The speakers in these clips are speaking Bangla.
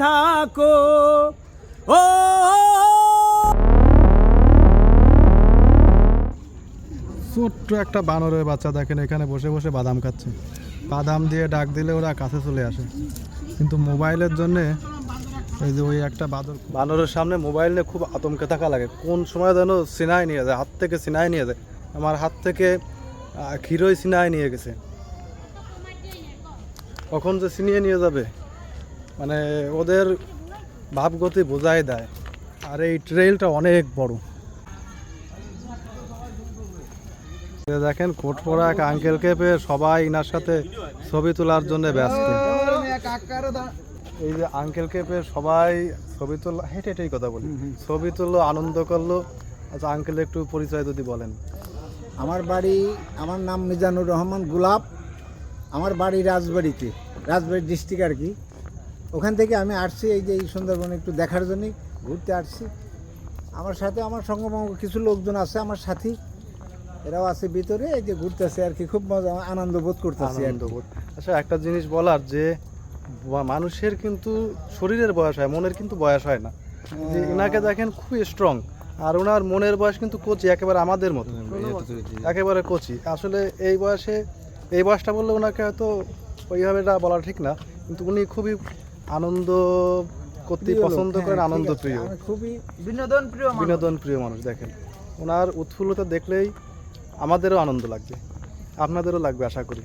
থাকো। ও, ছোট্ট একটা বানরের বাচ্চা দেখেন, এখানে বসে বসে বাদাম খাচ্ছে। বাদাম দিয়ে ডাক দিলে ওরা কাছে চলে আসে। কিন্তু মোবাইলের জন্যে এই যে ওই একটা বাদর বানরের সামনে মোবাইল নিয়ে খুব আতঙ্কে থাকা লাগে। কোন সময় যেন সিনাই নিয়ে যায়, হাত থেকে সিনাই নিয়ে যায়। আমার হাত থেকে ক্ষীরই সিনাই নিয়ে গেছে। কখন যে ছিনিয়ে নিয়ে যাবে? মানে ওদের ভাবগতি বোঝাই দেয়। আর এই ট্রেলটা অনেক বড়। দেখেন কোট পরা এক আঙ্কেলকে পেয়ে সবাই ইনার সাথে ছবি তোলার জন্য ব্যস্ত। এই যে আঙ্কেলকে পেয়ে সবাই ছবি তোলা হেঁটে হেঁটেই কথা বলি। ছবি তুললো আনন্দ করল। আচ্ছা আঙ্কেল একটু পরিচয় যদি বলেন। আমার বাড়ি আমার নাম মিজানুর রহমান গুলাব। আমার বাড়ি রাজবাড়িতে রাজবাড়ি ডিস্ট্রিক্ট আর কি। ওখান থেকে আমি আসছি এই যে এই সুন্দরবন একটু দেখার জন্যই ঘুরতে আসছি। আমার সাথে আমার সঙ্গে কিছু লোকজন আছে আমার সাথী এরাও আছে ভিতরে এই যে ঘুরতেছে আর কি খুব মজা আনন্দ বোধ করতেছি আনন্দ বোধ। আচ্ছা একটা জিনিস বলার যে মানুষের কিন্তু শরীরের বয়স হয় মনের কিন্তু বয়স হয় না। যে এনাকে দেখেন খুবই স্ট্রং আর ওনার মনের বয়স কিন্তু কচি একেবারে আমাদের মতো। একেবারে কচি। আসলে এই বয়সে এই বয়সটা বললে ওনাকে হয়তো ওইভাবে এটা বলা ঠিক না কিন্তু উনি খুবই আনন্দ করতে পছন্দ হ্যাঁ, করেন আনন্দ প্রিয়। খুবই বিনোদন প্রিয় বিনোদন প্রিয় মানুষ দেখেন। ওনার উৎফুল্লতা দেখলেই আমাদেরও আনন্দ লাগবে। আপনাদেরও লাগবে আশা করি।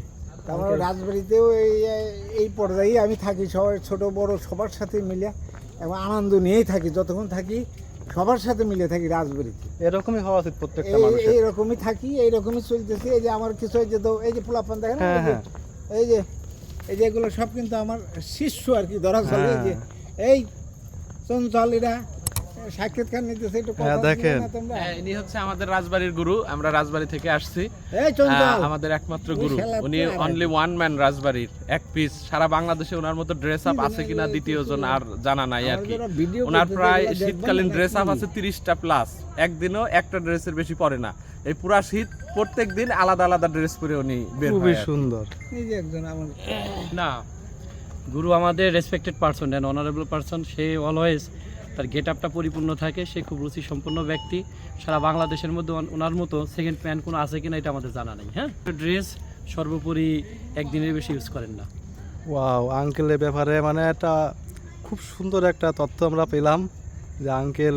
আমার রাজবাড়িতেও এই এই পর্যায়ে আমি থাকি সবাই ছোট বড় সবার সাথে মিলে এবং আনন্দ নিয়েই থাকি। যতক্ষণ থাকি সবার সাথে মিলে থাকি রাজবাড়িতে। এরকমই হওয়া উচিত প্রত্যেকটা মানুষ এইরকমই থাকি এইরকমই চলতেছি। এই যে আমার কিছু এই যে তো এই যে পোলাপান দেখেন হ্যাঁ, এই যে- হ্যাঁ। এই যে এগুলো সব কিন্তু আমার শিষ্য আর কি ধরা চলে এই যে হ্যাঁ। এই চঞ্চল এরা সাক্ষাৎকার নিতেছে একটু কথা হ্যাঁ, দেখেন। হ্যাঁ, ইনি হচ্ছে আমাদের রাজবাড়ির গুরু আমরা রাজবাড়ি থেকে আসছি। এই চঞ্চল আহ, আমাদের একমাত্র গুরু। উনি অনলি ওয়ান ম্যান রাজবাড়ির এক পিস সারা বাংলাদেশে ওনার মতো ড্রেস আপ আছে কিনা দ্বিতীয় জন আর জানা নাই আর কি। ওনার প্রায় শীতকালীন ড্রেস আপ আছে তিরিশটা প্লাস একদিনও একটা ড্রেসের বেশি পরে না। এই পুরা শীত প্রত্যেক দিন আলাদা আলাদা ড্রেস পরে উনি বের খুবই। সুন্দর। এই একজন আমার না গুরু আমাদের respected person and honourable person say always তার গেট আপটা পরিপূর্ণ থাকে সে খুব রুচি সম্পন্ন ব্যক্তি। সারা বাংলাদেশের মধ্যে ওনার মতো সেকেন্ড প্যান্ট কোনো আছে কিনা এটা আমাদের জানা নেই হ্যাঁ? ড্রেস সর্বোপরি একদিনের বেশি ইউজ করেন না। ওয়াও আঙ্কেলের ব্যাপারে মানে একটা খুব সুন্দর একটা তথ্য আমরা পেলাম যে আঙ্কেল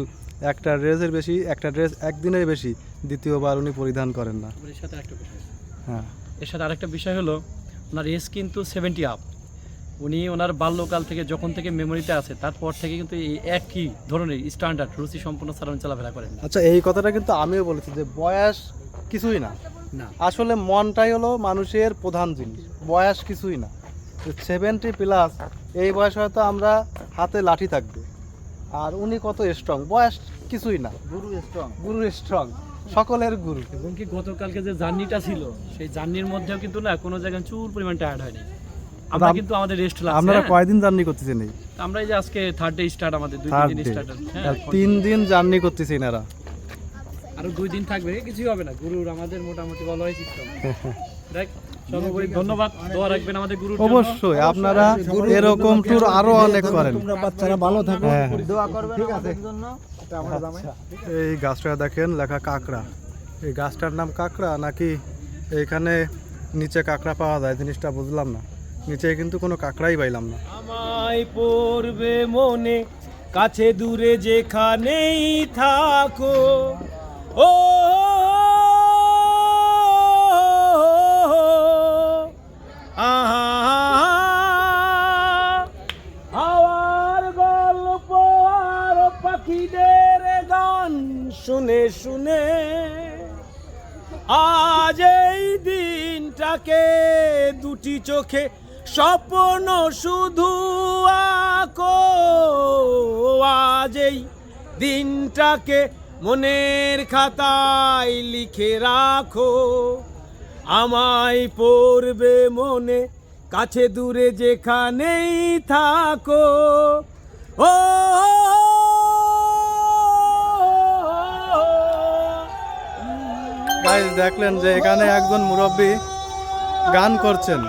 একটা ড্রেসের বেশি একটা ড্রেস একদিনের বেশি দ্বিতীয়বার উনি পরিধান করেন না। এর সাথে আরেকটা বিষয় হ্যাঁ। এর সাথে আরেকটা বিষয় হলো ওনার এজ কিন্তু সেভেন্টি আপ উনি ওনার বাল্যকাল থেকে যখন থেকে মেমোরিতে আছে তারপর থেকে কিন্তু এই একই ধরনের স্ট্যান্ডার্ড রুচি সম্পন্ন সাধারণ চলাফেরা করেন। আচ্ছা এই কথাটা কিন্তু আমিও বলেছি যে বয়স কিছুই না। না। আসলে মনটাই হলো মানুষের প্রধান জিনিস বয়স কিছুই না। সেভেন্টি প্লাস এই বয়স হয়তো আমরা হাতে লাঠি থাকবে। আর উনি কত স্ট্রং বয়স কিছুই না। গুরু স্ট্রং গুরু স্ট্রং সকলের গুরু। এবং কি গতকালকে যে জার্নিটা ছিল সেই জার্নির মধ্যেও কিন্তু না কোনো জায়গায় চুর পরিমাণ টায়ার্ড হয়নি। আমরা কিন্তু আমাদের রেস্ট লাগছে আপনারা হ্যাঁ? কয়দিন জার্নি করতেছেন এই? আমরা এই যে আজকে থার্ড ডে স্টার্ট আমাদের দুই তিন দিন স্টার্ট আর তিন দিন জার্নি করতেছে এনারা আরও দুই দিন থাকবে কিছুই হবে না গুরুর আমাদের মোটামুটি ভালো হয়েছে দেখ সর্বোপরি ধন্যবাদ দোয়া রাখবেন আমাদের গুরুর জন্য। অবশ্যই আপনারা এরকম ট্যুর আরও অনেক করেন। তোমরা বাচ্চারা ভালো থাকো। হ্যাঁ, হ্যাঁ। দোয়া করবেন ঠিক আছে। জামাই। এই গাছটা দেখেন লেখা কাঁকড়া। এই গাছটার নাম কাঁকড়া নাকি এইখানে নিচে কাঁকড়া পাওয়া যায় জিনিসটা বুঝলাম না। নিচে কিন্তু কোনো কাঁকড়াই পাইলাম না। আমায় পড়বে মনে কাছে দূরে যেখানেই থাকো। দিনটাকে মনের খাতায় লিখে রাখো। আমায় পড়বে মনে, কাছে দূরে যেখানেই থাকো। ও দেখলেন যে এখানে একজন মুরব্বী গান করছেন।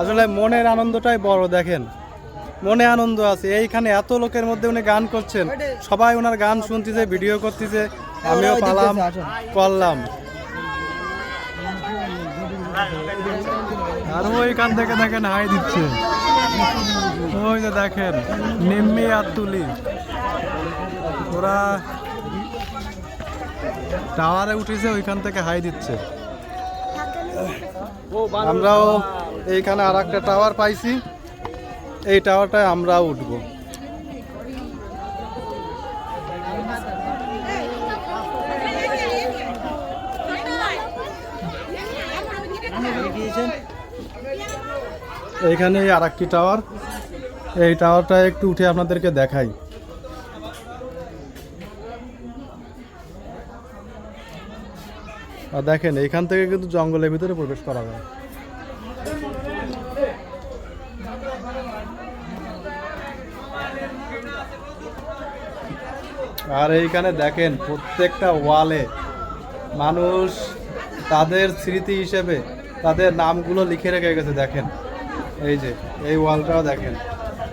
আসলে মনের আনন্দটাই বড়, দেখেন। মনে আনন্দ আছে। এইখানে এত লোকের মধ্যে উনি গান করছেন। সবাই ওনার গান শুনতেছে ভিডিও করতেছে। আমিও পালাম করলাম আর ওইখান থেকে দেখেন হাই দিচ্ছে। ওই যে দেখেন নিম্মি আর তুলি। ওরা টাওয়ারে উঠেছে ওইখান থেকে হাই দিচ্ছে। আমরাও এইখানে আর একটা টাওয়ার পাইছি। এই টাওয়ারটায় আমরাও উঠবো। এইখানে আর একটি টাওয়ার। এই টাওয়ারটা একটু উঠে আপনাদেরকে দেখাই। আর দেখেন, এইখান থেকে কিন্তু জঙ্গলের ভিতরে প্রবেশ করা যায়। আর এইখানে দেখেন প্রত্যেকটা ওয়ালে মানুষ তাদের স্মৃতি হিসেবে তাদের নামগুলো লিখে রেখে গেছে দেখেন এই যে এই ওয়ালটাও দেখেন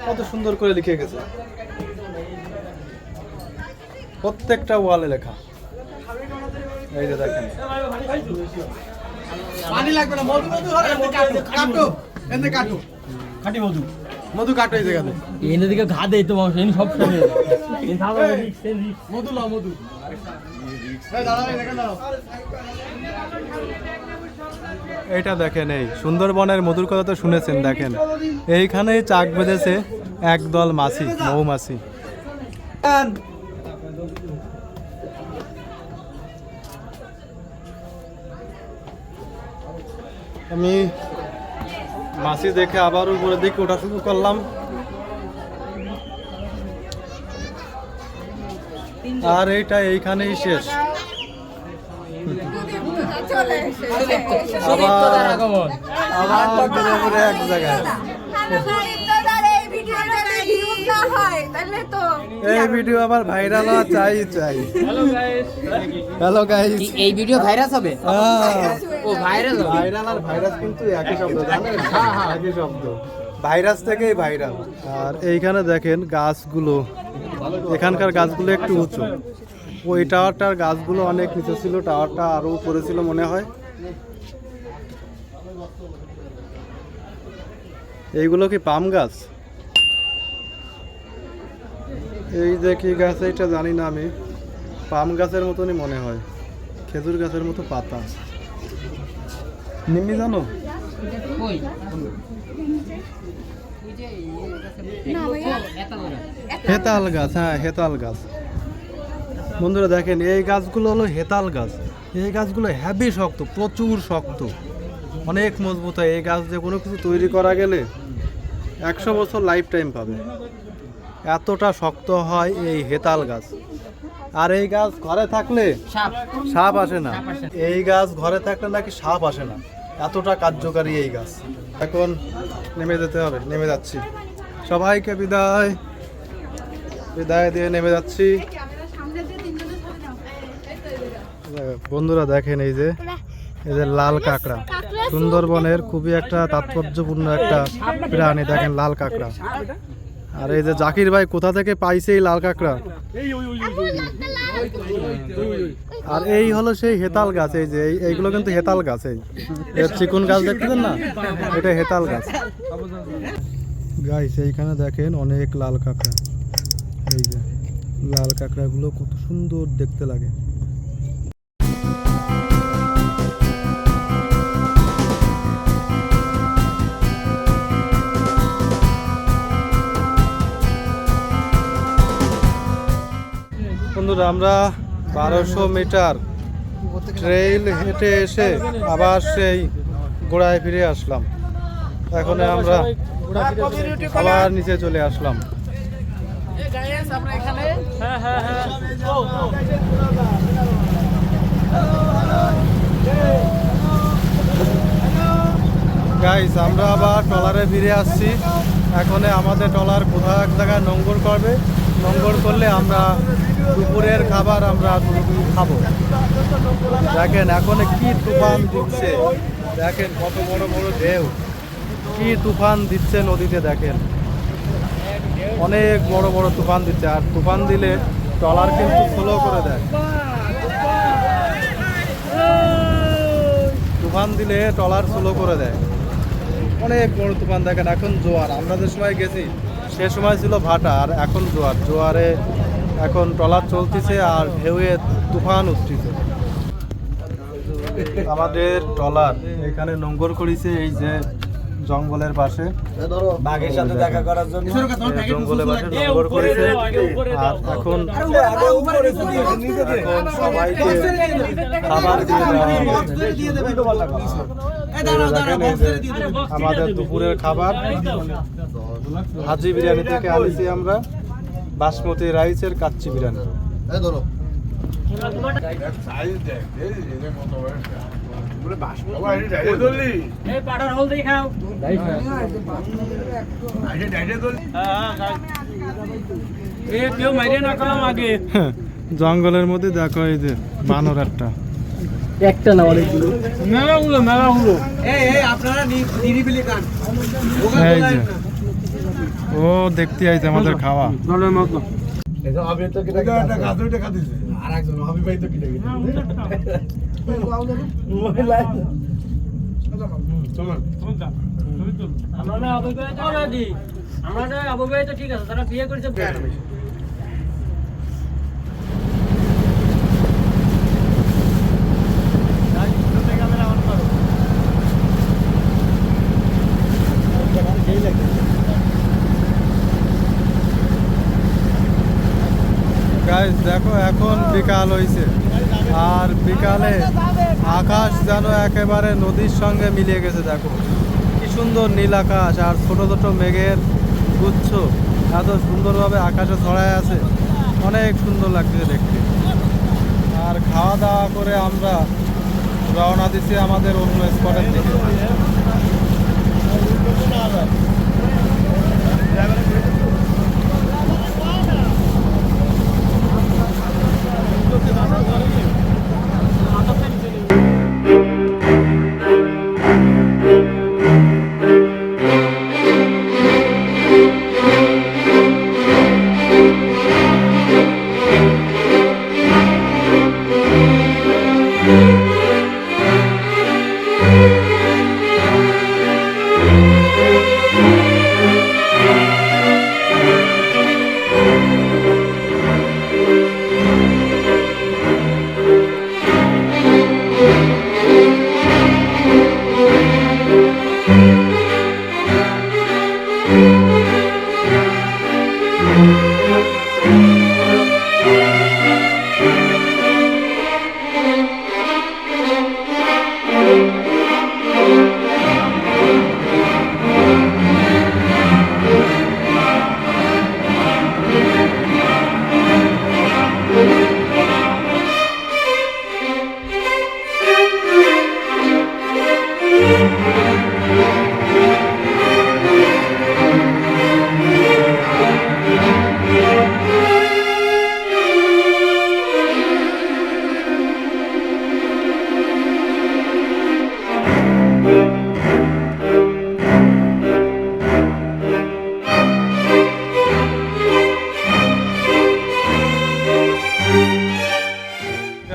কত সুন্দর করে লিখে গেছে প্রত্যেকটা ওয়ালে লেখা এই যে দেখেন পানি লাগবে না মধু মধু কাটো কাটো খাটি মধু মধু কাটো এই জায়গাতে। এনে দিকে ঘা দেয় তো মানুষ সব সময়। এইটা দেখেন এই সুন্দরবনের মধুর কথা তো শুনেছেন দেখেন। এইখানেই চাক বেঁধেছে একদল মাছি মৌমাছি আমি মাছি দেখে আবার উপরের দিকে ওঠা শুরু করলাম। আর এইটা এইখানেই শেষ। আবার আবার ঘুরে ঘুরে এক জায়গায়। এই ভিডিও আবার ভাইরাল হওয়া চাই চাই। হ্যালো গাইস এই ভিডিও ভাইরাস হবে? ও ভাইরাস ভাইরাল আর ভাইরাস কিন্তু একই শব্দ জানেন? একই শব্দ। ভাইরাস থেকেই ভাইরাল আর এইখানে দেখেন গাছগুলো। এখানকার গাছগুলো একটু উঁচু। ওই টাওয়ারটার গাছগুলো অনেক নিচে ছিল টাওয়ারটা আরও উপরে ছিল মনে হয়। এইগুলো কি পাম গাছ? এই যে কি গাছ এটা জানি না আমি। পাম গাছের মতনই মনে হয়। খেজুর গাছের মতো পাতা। নিম্মি জানো? হেতাল গাছ হ্যাঁ হেতাল গাছ। বন্ধুরা দেখেন এই গাছগুলো হলো হেতাল গাছ। এই গাছগুলো হ্যাভি শক্ত প্রচুর শক্ত। অনেক মজবুত হয়। এই গাছ দিয়ে কোনো কিছু তৈরি করা গেলে একশো বছর লাইফ টাইম পাবে। এতটা শক্ত হয় এই হেতাল গাছ। আর এই গাছ ঘরে থাকলে সাপ। সাপ আসে না। এই গাছ ঘরে থাকলে নাকি সাপ আসে না। এতটা কার্যকারী এই গাছ। এখন নেমে যেতে হবে নেমে যাচ্ছি। সবাইকে বিদায়। বিদায় দিয়ে নেমে যাচ্ছি। বন্ধুরা দেখেন এই যে এই যে লাল কাঁকড়া। সুন্দরবনের খুবই একটা তাৎপর্যপূর্ণ একটা প্রাণী। দেখেন লাল কাঁকড়া। আর এই যে জাকির ভাই কোথা থেকে পাইছে এই লাল কাঁকড়া? আর এই হলো সেই হেতাল গাছ এই যে এই- এইগুলো কিন্তু হেতাল গাছ এই। চিকুন গাছ দেখতেছেন না? এটা হেতাল গাছ। গাইস এইখানে দেখেন অনেক লাল কাঁকড়া। এই যে লাল কাঁকড়াগুলো কত সুন্দর দেখতে লাগে। বন্ধুরা, আমরা বারোশো মিটার ট্রেইল হেঁটে এসে আবার সেই গোড়ায় ফিরে আসলাম। এখন আমরা আবার নিচে চলে আসলাম। গাইস আমরা আবার ট্রলারে ফিরে আসছি। এখন আমাদের ট্রলার কোথাও এক জায়গায় নোঙ্গর করবে। নোঙ্গর করলে আমরা দুপুরের খাবার আমরা খাব দেখেন, এখন কি তুফান দিচ্ছে। দেখেন, কত বড় বড় ঢেউ। কি তুফান দিচ্ছে নদীতে, দেখেন। অনেক বড় বড় তুফান দিচ্ছে। আর তুফান দিলে ট্রলার কিন্তু স্লো করে দেয়। তুফান দিলে ট্রলার স্লো করে দেয়। অনেক বড় তুফান, দেখেন, এখন জোয়ার। আমরা যে সময় গেছি, সে সময় ছিল ভাটা, আর এখন জোয়ার। জোয়ারে এখন ট্রলার চলতেছে আর ঢেউয়ে তুফান উঠতেছে আমাদের ট্রলার এখানে নোঙ্গর করেছে এই যে জঙ্গলের পাশে বাঘের সাথে দেখা করার জন্য জঙ্গলের পাশে নোঙ্গর করেছে আর এখন এখন সবাইকে খাবার দিয়ে দেওয়া আমাদের দুপুরের খাবার হাজি বিরিয়ানি থেকে আনিছি আমরা বাসমতি রাইসের কাচ্চি বিরিয়ানি। জঙ্গলের মধ্যে দেখো এই যে বানর একটা। একটা না অনেকগুলো মেলাগুলো মেলাগুলো এই যে। ও দেখতে আইছে আমাদের খাওয়া। জলের মতো। আমরা already। আমরা অবৈবাহিত ঠিক আছে তারা বিয়ে করেছে। গাইস দেখো, এখন বিকাল হইছে। আর বিকালে আকাশ যেন একেবারে নদীর সঙ্গে মিলিয়ে গেছে, দেখো। কি সুন্দর নীল আকাশ, আর ছোট ছোট মেঘের গুচ্ছ এত সুন্দরভাবে আকাশে ছড়ায় আছে। অনেক সুন্দর লাগছে দেখতে। আর খাওয়া দাওয়া করে আমরা রওনা দিছি আমাদের অন্য স্পটের দিকে। Yeah.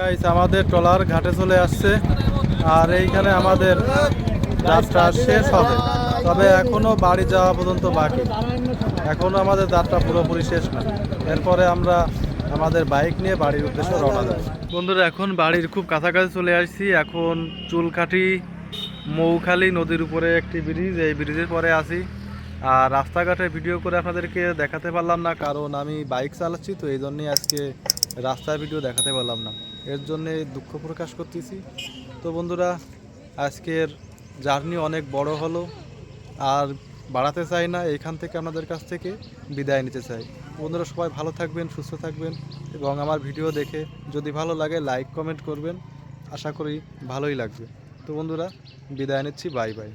গাইস আমাদের ট্রলার ঘাটে চলে আসছে আর এইখানে আমাদের যাত্রা শেষ হবে। তবে এখনও বাড়ি যাওয়া পর্যন্ত বাকি। এখনও আমাদের যাত্রা পুরোপুরি শেষ না। এরপরে আমরা আমাদের বাইক নিয়ে বাড়ির উদ্দেশ্যে রওনা দেব। বন্ধুরা, এখন বাড়ির খুব কাছাকাছি চলে আসছি। এখন চুলকাঠি মৌখালি নদীর উপরে একটি ব্রিজ এই ব্রিজের পরে আসি আর রাস্তাঘাটে ভিডিও করে আপনাদেরকে দেখাতে পারলাম না, কারণ আমি বাইক চালাচ্ছি, তো এই জন্যই আজকে রাস্তার ভিডিও দেখাতে পারলাম না। এর জন্যে দুঃখ প্রকাশ করতেছি। তো বন্ধুরা, আজকের জার্নি অনেক বড় হলো, আর বাড়াতে চাই না এখান থেকে আপনাদের কাছ থেকে বিদায় নিতে চাই। বন্ধুরা, সবাই ভালো থাকবেন, সুস্থ থাকবেন, এবং আমার ভিডিও দেখে যদি ভালো লাগে, লাইক, কমেন্ট করবেন। আশা করি ভালোই লাগবে। তো বন্ধুরা, বিদায় নিচ্ছি, বাই বাই।